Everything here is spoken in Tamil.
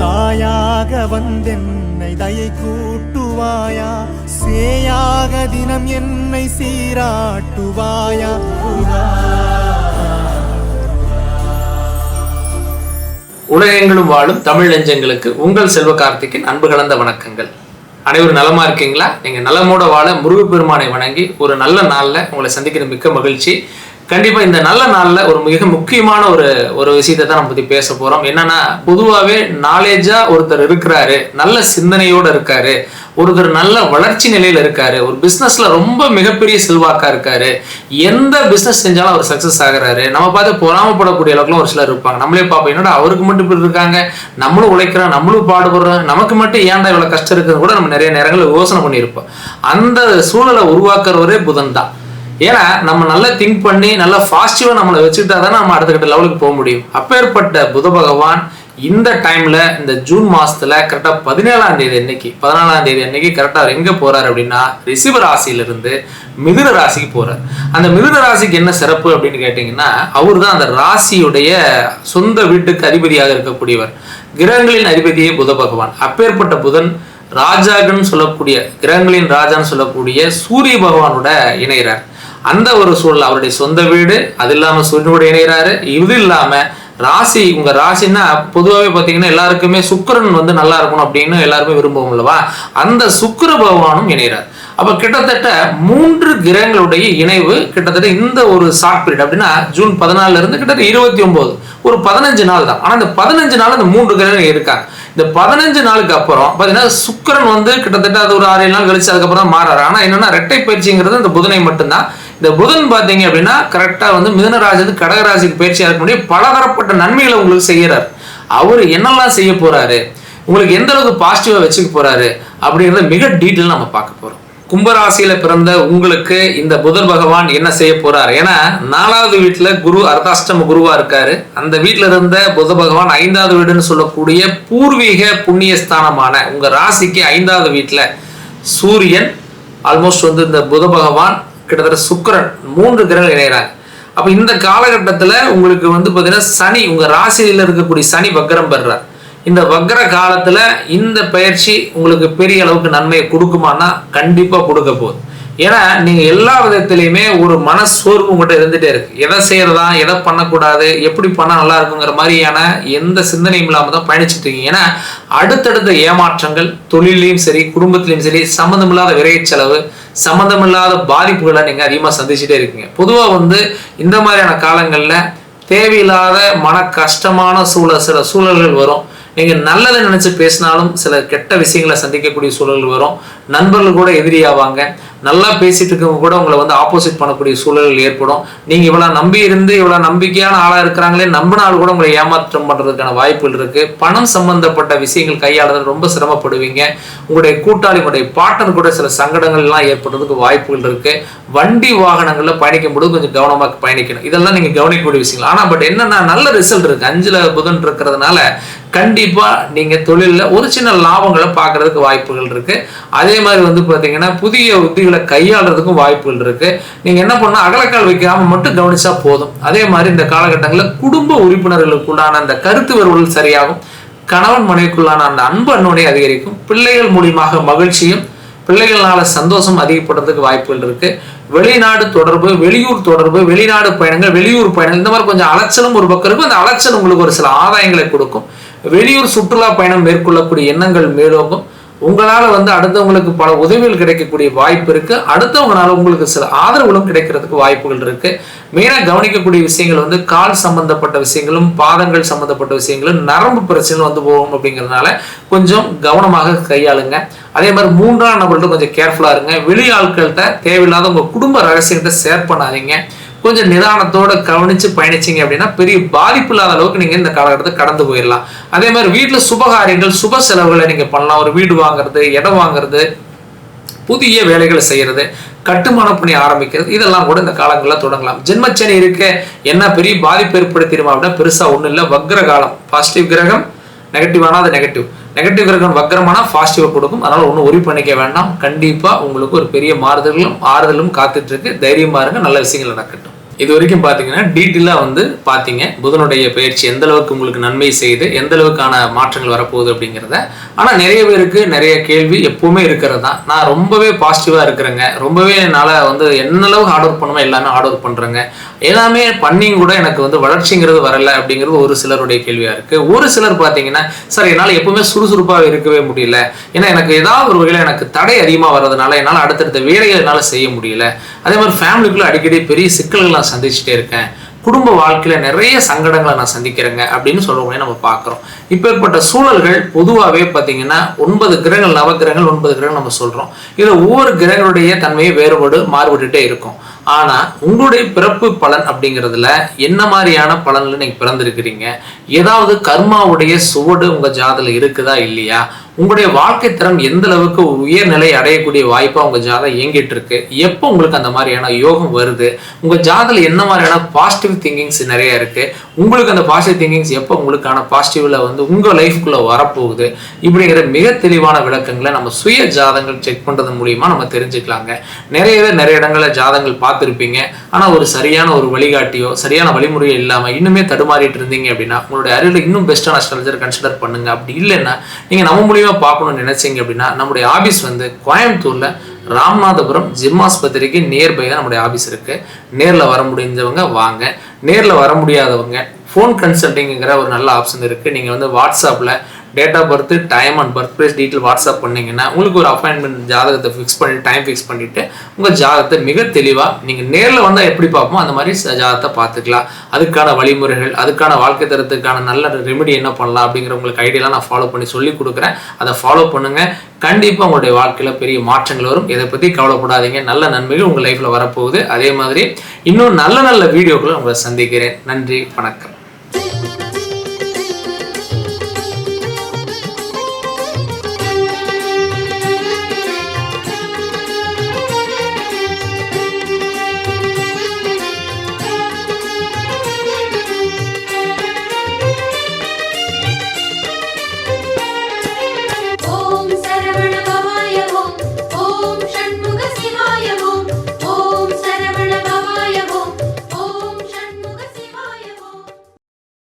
தாயாக வந்தென்னை தயை கூட்டுவாயா? சேயாக தினம் என்னை சீராட்டுவாயா? உலகெங்கிலும் வாழும் தமிழ் நெஞ்சங்களுக்கு உங்கள் செல்வ கார்த்திக்கின் அன்பு கலந்த வணக்கங்கள். அனைவரும் நலமா இருக்கீங்களா? நீங்க நலமோட வாழ முருகப்பெருமானை வணங்கி ஒரு நல்ல நாள்ல உங்களை சந்திக்கிற மிக்க மகிழ்ச்சி. கண்டிப்பா இந்த நல்ல நாள்ல ஒரு மிக முக்கியமான ஒரு ஒரு விஷயத்தை தான் நம்ம பத்தி பேச போறோம். என்னன்னா பொதுவாகவே நாலேஜா ஒருத்தர் இருக்கிறாரு நல்ல சிந்தனையோட இருக்காரு ஒருத்தர் நல்ல வளர்ச்சி நிலையில இருக்காரு ஒரு பிசினஸ்ல ரொம்ப மிகப்பெரிய செல்வாக்கா இருக்காரு எந்த பிசினஸ் செஞ்சாலும் அவர் சக்சஸ் ஆகுறாரு. நம்ம பார்த்து பொறாமப்படக்கூடிய அளவுக்குலாம் ஒரு சிலர் இருப்பாங்க. நம்மளே பார்ப்போம் என்னடா அவருக்கு மட்டும் இப்படி இருக்காங்க நம்மளும் உழைக்கிறோம் நம்மளும் பாடுபடுறோம் நமக்கு மட்டும் ஏன்டா இவ்வளவு கஷ்டம் இருக்குன்னு கூட நம்ம நிறைய நேரங்களில் யோசனை பண்ணியிருப்போம். அந்த சூழலை உருவாக்குறவரே புதன் தான். ஏன்னா நம்ம நல்லா திங்க் பண்ணி நல்லா பாசிட்டிவா நம்மளை வச்சுக்கிட்டா தான் நம்ம அடுத்த கட்ட லெவலுக்கு போக முடியும். அப்பேற்பட்ட புத பகவான் இந்த டைம்ல இந்த ஜூன் மாசத்துல கரெக்டா பதினேழாம் தேதி அன்னைக்கு பதினாலாம் தேதி அன்னைக்கு கரெக்டா அவர் எங்க போறாரு அப்படின்னா ரிஷிப ராசியிலிருந்து மிதுன ராசிக்கு போறார். அந்த மிதுன ராசிக்கு என்ன சிறப்பு அப்படின்னு கேட்டீங்கன்னா அவர் தான் அந்த ராசியுடைய சொந்த வீட்டுக்கு அதிபதியாக இருக்கக்கூடியவர். கிரகங்களின் அதிபதியே புத பகவான். அப்பேற்பட்ட புதன் ராஜாகன்னு சொல்லக்கூடிய கிரகங்களின் ராஜான்னு சொல்லக்கூடிய சூரிய பகவானோட இணைகிறார் அந்த ஒரு சூழல் அவருடைய சொந்த வீடு அது இல்லாமல் சூரியனோடு இணைகிறாரு. இது இல்லாமல் ராசி உங்கள் ராசின்னா பொதுவாகவே பார்த்தீங்கன்னா எல்லாருக்குமே சுக்கிரன் வந்து நல்லா இருக்கணும் அப்படின்னு எல்லாருமே விரும்புவோம் அல்லவா? அந்த சுக்கர பகவானும் இணைகிறார். அப்போ கிட்டத்தட்ட மூன்று கிரகங்களுடைய இணைவு கிட்டத்தட்ட இந்த ஒரு ஷார்ட் பீரியட் அப்படின்னா ஜூன் பதினாலுல இருந்து கிட்டத்தட்ட இருபத்தி ஒன்பது. ஒரு பதினஞ்சு நாள் தான். ஆனால் இந்த பதினஞ்சு நாள் இந்த மூன்று கிரகங்கள் இருக்காங்க. இந்த பதினஞ்சு நாளுக்கு அப்புறம் பார்த்தீங்கன்னா சுக்கிரன் வந்து கிட்டத்தட்ட அது ஒரு ஆறு ஏழு நாள் கழிச்சு அதுக்கப்புறம் தான் மாறாரு. ஆனால் என்னன்னா ரெட்டை பயிற்சிங்கிறது இந்த புதனை மட்டும்தான். இந்த புதன் பார்த்தீங்க அப்படின்னா கரெக்டாக வந்து மிதனராஜது கடகராசிக்கு பயிற்சியாக இருக்க முடியும் பலதரப்பட்ட நன்மைகளை உங்களுக்கு செய்கிறார். அவர் என்னெல்லாம் செய்ய போகிறாரு உங்களுக்கு எந்த அளவுக்கு பாசிட்டிவாக வச்சுக்க போகிறாரு அப்படிங்கிறத மிக டீட்டெயில் நம்ம பார்க்க போகிறோம் கும்பராசியில் பிறந்த உங்களுக்கு இந்த புதன் பகவான் என்ன செய்ய போறாரு? ஏன்னா நாலாவது வீட்டில் குரு அர்த்தாஷ்டம குருவா இருக்காரு. அந்த வீட்டில் இருந்த புத பகவான் ஐந்தாவது வீடுன்னு சொல்லக்கூடிய பூர்வீக புண்ணிய ஸ்தானமான உங்க ராசிக்கு ஐந்தாவது வீட்டில் சூரியன் ஆல்மோஸ்ட் வந்து இந்த புத பகவான் கிட்டத்தட்ட சுக்கிரன் மூன்று கிரகங்கள் இணைகிறாங்க அப்போ இந்த காலகட்டத்தில் உங்களுக்கு வந்து பார்த்தீங்கன்னா சனி உங்கள் ராசியில் இருக்கக்கூடிய சனி வக்கரம் பெறுறார். இந்த வக்கர காலத்தில் இந்த பயிற்சி உங்களுக்கு பெரிய அளவுக்கு நன்மையை கொடுக்குமான்னா கண்டிப்பாக கொடுக்க போகுது. ஏன்னா நீங்க எல்லா விதத்திலையுமே ஒரு மனசோர்வு மட்டும் இருந்துட்டே இருக்கு. எதை செய்யறதா எதை பண்ணக்கூடாது எப்படி பண்ணா நல்லா இருக்குங்கிற மாதிரியான எந்த சிந்தனையும் இல்லாம தான் பயணிச்சுட்டு இருக்கீங்க. ஏன்னா அடுத்தடுத்த ஏமாற்றங்கள் தொழிலையும் சரி குடும்பத்திலையும் சரி சம்மந்தமில்லாத விரைய செலவு சம்மந்தமில்லாத பாதிப்புகளை நீங்க அதிகமா சந்திச்சுட்டே இருக்கீங்க. பொதுவா வந்து இந்த மாதிரியான காலங்கள்ல தேவையில்லாத மன கஷ்டமான சூழல் சில சூழல்கள் வரும். நீங்கள் நல்லதை நினச்சி பேசினாலும் சில கெட்ட விஷயங்களை சந்திக்கக்கூடிய சூழல்கள் வரும். நண்பர்கள் கூட எதிரியாவாங்க. நல்லா பேசிட்டு இருக்கவங்க கூட உங்களை வந்து ஆப்போசிட் பண்ணக்கூடிய சூழல்கள் ஏற்படும். நீங்க இவ்வளவு நம்பி இருந்து இவ்வளவு நம்பிக்கையான ஆளா இருக்கிறாங்களே நம்பினால் கூட உங்களை ஏமாற்றம் பண்றதுக்கான வாய்ப்புகள் இருக்கு. பணம் சம்பந்தப்பட்ட விஷயங்கள் கையாளுறது ரொம்ப சிரமப்படுவீங்க. உங்களுடைய கூட்டாளி உங்களுடைய பார்ட்னர் கூட சில சங்கடங்கள் எல்லாம் ஏற்படுறதுக்கு வாய்ப்புகள் இருக்கு. வண்டி வாகனங்கள்ல பயணிக்கும் போது கொஞ்சம் கவனமாக பயணிக்கணும். இதெல்லாம் நீங்க கவனிக்கக்கூடிய விஷயங்கள். ஆனா பட் என்னன்னா நல்ல ரிசல்ட் இருக்கு. அஞ்சுல புதன் இருக்கிறதுனால கண்டிப்பா நீங்க தொழில்ல ஒரு சின்ன லாபங்களை பார்க்கறதுக்கு வாய்ப்புகள் இருக்கு. அதே மாதிரி வந்து பாத்தீங்கன்னா புதிய உத்திகள் கையாளுறதுக்கும் வாய்ப்புகள் இருக்கு. நீங்க என்ன பண்ணா அகலக்கால் வைக்காம மட்டும் கவனிச்சா போதும். அதே மாதிரி இந்த காலகட்டங்களில் குடும்ப உறுப்பினர்களுக்குள்ளான அந்த கருத்து வருவல் சரியாகும். கணவன் மனைவிக்குள்ளான அந்த அன்பு அன்னுடைய அதிகரிக்கும். பிள்ளைகள் மூலியமாக மகிழ்ச்சியும் பிள்ளைகளால சந்தோஷம் அதிகப்படுறதுக்கு வாய்ப்புகள் இருக்கு. வெளிநாடு தொடர்பு வெளியூர் தொடர்பு வெளிநாடு பயணங்கள் வெளியூர் பயணங்கள் இந்த மாதிரி கொஞ்சம் அலைச்சலும் ஒரு பக்கம் இருக்கும். அந்த அலைச்சல் உங்களுக்கு ஒரு சில ஆதாயங்களை கொடுக்கும். வெளியூர் சுற்றுலா பயணம் மேற்கொள்ளக்கூடிய எண்ணங்கள் மேலோங்கும். உங்களால் வந்து அடுத்தவங்களுக்கு பல உதவிகள் கிடைக்கக்கூடிய வாய்ப்பு இருக்குது அடுத்தவங்களால உங்களுக்கு சில ஆதரவுகளும் கிடைக்கிறதுக்கு வாய்ப்புகள் இருக்குது மெயினாக கவனிக்கக்கூடிய விஷயங்கள் வந்து கால் சம்பந்தப்பட்ட விஷயங்களும் பாதங்கள் சம்பந்தப்பட்ட விஷயங்களும் நரம்பு பிரச்சனைகள் வந்து போகும் அப்படிங்கிறதுனால கொஞ்சம் கவனமாக கையாளுங்க. அதே மாதிரி மூன்றாம் நபர்கள்ட்ட கொஞ்சம் கேர்ஃபுல்லாக இருங்க. வெளி ஆட்கள்கிட்ட தேவையில்லாத உங்கள் குடும்ப ரகசியத்தை ஷேர் பண்ணாதீங்க. கொஞ்சம் நிதானத்தோட கவனிச்சு பயணிச்சீங்க அப்படின்னா பெரிய பாதிப்பு இல்லாத அளவுக்கு நீங்க இந்த காலகட்டத்தை கடந்து போயிடலாம். அதே மாதிரி வீட்டுல சுபகாரியங்கள் சுப செலவுகளை நீங்க பண்ணலாம். ஒரு வீடு வாங்குறது இடம் வாங்குறது புதிய வேலைகளை செய்யறது கட்டுமான பணி ஆரம்பிக்கிறது இதெல்லாம் கூட இந்த காலங்களில் தொடங்கலாம். ஜென்மச்சனி இருக்க என்ன பெரிய பாதிப்பு ஏற்படுத்திடுமா அப்படின்னா பெருசா ஒன்றும் இல்லை வக்ர காலம். பாசிட்டிவ் கிரகம் நெகட்டிவ் ஆனால் அது நெகட்டிவ் நெகட்டிவ் கிரகம் வக்ரமானா பாசிட்டிவ் கொடுக்கும். அதனால ஒன்றும் ஒரி பண்ணிக்க வேண்டாம். கண்டிப்பாக உங்களுக்கு ஒரு பெரிய மாறுதலும் ஆறுதலும் காத்துட்டு இருக்கு. தைரியமா இருங்க. நல்ல விஷயங்கள் நடக்கட்டும். இது வரைக்கும் பார்த்தீங்கன்னா டீட்டெயிலாக வந்து பார்த்தீங்க புதனுடைய பயிற்சி எந்த அளவுக்கு உங்களுக்கு நன்மை செய்யுது எந்த அளவுக்கான மாற்றங்கள் வரப்போகுது அப்படிங்கிறத. ஆனால் நிறைய பேருக்கு நிறைய கேள்வி எப்பவுமே இருக்கிறது தான். நான் ரொம்பவே பாசிட்டிவாக இருக்கிறேங்க. ரொம்பவே என்னால் வந்து என்ன அளவுக்கு ஹார்ட் ஒர்க் பண்ணுமோ எல்லாமே ஹார்ட் ஒர்க் பண்ணுறேங்க எல்லாமே பண்ணியும் கூட எனக்கு வந்து வளர்ச்சிங்கிறது வரலை அப்படிங்கிறது ஒரு சிலருடைய கேள்வியாக இருக்குது ஒரு சிலர் பார்த்தீங்கன்னா சார் என்னால் எப்பவுமே சுறுசுறுப்பாக இருக்கவே முடியல. ஏன்னா எனக்கு ஏதாவது ஒரு வகையில் எனக்கு தடை அதிகமாக வர்றதுனால என்னால் அடுத்தடுத்த வேலைகள் என்னால் செய்ய முடியல. அதே மாதிரி ஃபேமிலிக்குள்ளே அடிக்கடி பெரிய சிக்கல்கள்லாம் நான் சந்திச்சுட்டே இருக்கேன். குடும்ப வாழ்க்கையில நிறைய சங்கடங்களை நான் சந்திக்கிறேங்க அப்படின்னு சொல்றவங்களே நம்ம பார்க்குறோம். இப்பேற்பட்ட சூழல்கள் பொதுவாகவே பார்த்தீங்கன்னா ஒன்பது கிரகங்கள் நவகிரகங்கள் ஒன்பது கிரகங்கள் நம்ம சொல்றோம். இதில் ஒவ்வொரு கிரகங்களுடைய தன்மையை வேறுபாடு மாறுபட்டுட்டே இருக்கும். ஆனால் உங்களுடைய பிறப்பு பலன் அப்படிங்கிறதுல என்ன மாதிரியான பலனில் நீங்கள் பிறந்திருக்கிறீங்க? ஏதாவது கர்மாவுடைய சுவடு உங்க ஜாதில் இருக்குதா இல்லையா? உங்களுடைய வாழ்க்கை தரம் எந்த அளவுக்கு உயர்நிலை அடையக்கூடிய வாய்ப்பாக உங்கள் ஜாதகம் இயங்கிட்டு இருக்கு எப்போ உங்களுக்கு அந்த மாதிரியான யோகம் வருது? உங்கள் ஜாதல என்ன மாதிரியான பாசிட்டிவ் திங்கிங்ஸ் நிறைய இருக்கு? உங்களுக்கு அந்த பாசிட்டிவ் திங்கிங்ஸ் எப்போ உங்களுக்கான பாசிட்டிவ்ல வந்து உங்கள் லைஃப்குள்ளே வரப்போகுது? இப்படிங்கிற மிக தெளிவான விளக்கங்களை நம்ம சுய ஜாதங்கள் செக் பண்ணுறது மூலியமா நம்ம தெரிஞ்சுக்கலாங்க. நிறைய பேர் நிறைய இடங்களில் ஜாதங்கள் பார்த்துருப்பீங்க. ஆனால் ஒரு சரியான ஒரு வழிகாட்டியோ சரியான வழிமுறையோ இல்லாமல் இன்னுமே தடுமாறிட்டு இருந்தீங்க அப்படின்னா உங்களுடைய அறிவில் இன்னும் பெஸ்ட்டான அஸ்ட்ராலஜர் கன்சிடர் பண்ணுங்க. அப்படி இல்லைன்னா நீங்கள் நம்ம மூலியமா பார்க்கணும்னு நினைச்சீங்க அப்படின்னா நம்முடைய ஆபீஸ் வந்து கோயம்புத்தூர்ல ராமநாதபுரம் ஜிம் ஆஸ்பத்திரிக்கு நியர்பை தான் நம்முடைய ஆபீஸ் இருக்கு. நேர்ல வர முடிஞ்சவங்க வாங்க. நேர்ல வர முடியாதவங்க ஃபோன் கன்சல்டிங்கிற ஒரு நல்ல ஆப்ஷன் இருக்கு. நீங்க வந்து வாட்ஸ்அப்ல date of birth time and birth place detail WhatsApp பண்ணிங்கன்னா உங்களுக்கு ஒரு அப்பாயின்மெண்ட் ஜாதகத்தை ஃபிக்ஸ் பண்ணி டைம் ஃபிக்ஸ் பண்ணிவிட்டு உங்கள் ஜாதகத்தை மிக தெளிவாக நீங்கள் நேரில் வந்தால் எப்படி பார்ப்போமோ அந்த மாதிரி ச- ஜாதகத்தை பார்த்துக்கலாம். அதுக்கான வழிமுறைகள் அதுக்கான வாழ்க்கை தரத்துக்கான நல்ல ரெமெடி என்ன பண்ணலாம் அப்படிங்கிற உங்களுக்கு ஐடியாலாம் நான் ஃபாலோ பண்ணி சொல்லி கொடுக்குறேன். அதை ஃபாலோ பண்ணுங்கள் கண்டிப்பாக உங்களுடைய வாழ்க்கையில் பெரிய மாற்றங்கள் வரும். இதை பற்றி கவலைப்படாதீங்க. நல்ல நன்மைகள் உங்கள் லைஃப்பில் வரப்போகுது. அதே மாதிரி இன்னும் நல்ல நல்ல வீடியோக்களை உங்களை சந்திக்கிறேன். நன்றி வணக்கம்.